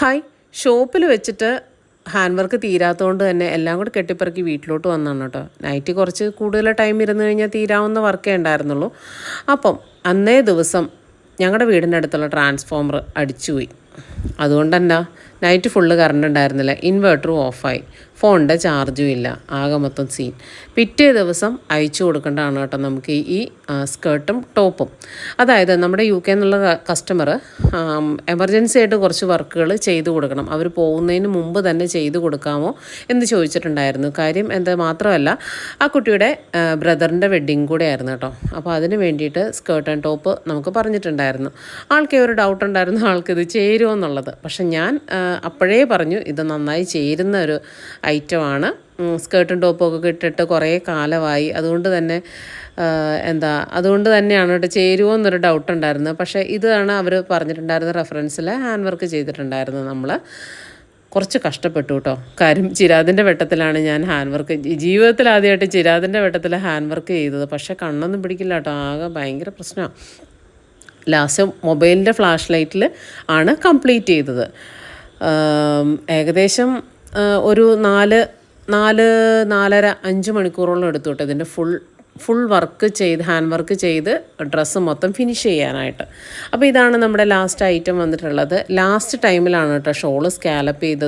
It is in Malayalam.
ഹായ്. ഷോപ്പിൽ വെച്ചിട്ട് ഹാൻഡ് വർക്ക് തീരാത്തതുകൊണ്ട് തന്നെ എല്ലാം കൂടി കെട്ടിപ്പിറക്കി വീട്ടിലോട്ട് വന്നാണ് കേട്ടോ. നൈറ്റ് കുറച്ച് കൂടുതൽ ടൈം ഇരുന്ന് കഴിഞ്ഞാൽ തീരാവുന്ന വർക്കേ ഉണ്ടായിരുന്നുള്ളൂ. അപ്പം അന്നേ ദിവസം ഞങ്ങളുടെ വീടിന്റെ അടുത്തുള്ള ട്രാൻസ്ഫോമർ അടിച്ചുപോയി. അതുകൊണ്ട് നൈറ്റ് ഫുള്ള് കറണ്ട് ഉണ്ടായിരുന്നില്ല. ഇൻവേർട്ടറും ഓഫായി ഫോണിന്റെ ചാർജും ഇല്ല. ആകെ മൊത്തം സീൻ പിറ്റേ ദിവസം അയച്ചു കൊടുക്കേണ്ടതാണ് കേട്ടോ നമുക്ക് ഈ സ്കേർട്ടും ടോപ്പും അതായത് നമ്മുടെ യു കെ എന്നുള്ള കസ്റ്റമർ എമർജൻസി ആയിട്ട് കുറച്ച് വർക്കുകൾ ചെയ്തു കൊടുക്കണം. അവർ പോകുന്നതിന് മുമ്പ് തന്നെ ചെയ്തു കൊടുക്കാമോ എന്ന് ചോദിച്ചിട്ടുണ്ടായിരുന്നു. കാര്യം എന്താ മാത്രമല്ല ആ കുട്ടിയുടെ ബ്രദറിന്റെ വെഡ്ഡിങ് കൂടെ ആയിരുന്നു കേട്ടോ. അപ്പോൾ അതിന് വേണ്ടിയിട്ട് സ്കേർട്ട് ആൻഡ് ടോപ്പ് നമുക്ക് പറഞ്ഞിട്ടുണ്ടായിരുന്നു. ആൾക്കേ ഒരു ഡൗട്ട് ഉണ്ടായിരുന്നു ആൾക്ക് ചേരുമോ എന്നുള്ളത്. പക്ഷെ ഞാൻ അപ്പോഴേ പറഞ്ഞു ഇത് നന്നായി ചേരുന്ന ഒരു ഐറ്റമാണ് സ്കേർട്ടും ടോപ്പും ഒക്കെ ഇട്ടിട്ട് കുറേ കാലമായി. അതുകൊണ്ട് തന്നെ എന്താ അതുകൊണ്ട് തന്നെയാണ് കേട്ടോ ചേരുമോ എന്നൊരു ഡൗട്ട് ഉണ്ടായിരുന്നത്. പക്ഷേ ഇതാണ് അവർ പറഞ്ഞിട്ടുണ്ടായിരുന്ന റെഫറൻസിൽ ഹാൻഡ് വർക്ക് ചെയ്തിട്ടുണ്ടായിരുന്നത് നമ്മൾ കുറച്ച് കഷ്ടപ്പെട്ടു കേട്ടോ. കാര്യം ചിരാതിന്റെ വെട്ടത്തിലാണ് ഞാൻ ഹാൻഡ് വർക്ക് ജീവിതത്തിൽ ആദ്യമായിട്ട് ചിരാതിന്റെ വെട്ടത്തിൽ ഹാൻഡ് വർക്ക് ചെയ്തത്. പക്ഷേ കണ്ണൊന്നും പിടിക്കില്ല കേട്ടോ. ആകെ ഭയങ്കര പ്രശ്നമാണ്. ലാസ്റ്റ് മൊബൈലിന്റെ ഫ്ലാഷ് ലൈറ്റിൽ ആണ് കംപ്ലീറ്റ് ചെയ്തത്. ഏകദേശം ഒരു നാല് നാല് നാലര അഞ്ച് മണിക്കൂറോളം എടുത്തു ഇതിന്റെ ഫുൾ ഫുൾ വർക്ക് ചെയ്ത് ഹാൻഡ് വർക്ക് ചെയ്ത് ഡ്രസ്സ് മൊത്തം ഫിനിഷ് ചെയ്യാനായിട്ട്. അപ്പോൾ ഇതാണ് നമ്മുടെ ലാസ്റ്റ് ഐറ്റം വന്നിട്ടുള്ളത്. ലാസ്റ്റ് ടൈമിലാണ് കേട്ടോ ഷോൾ സ്കാലപ്പ് ചെയ്തത്.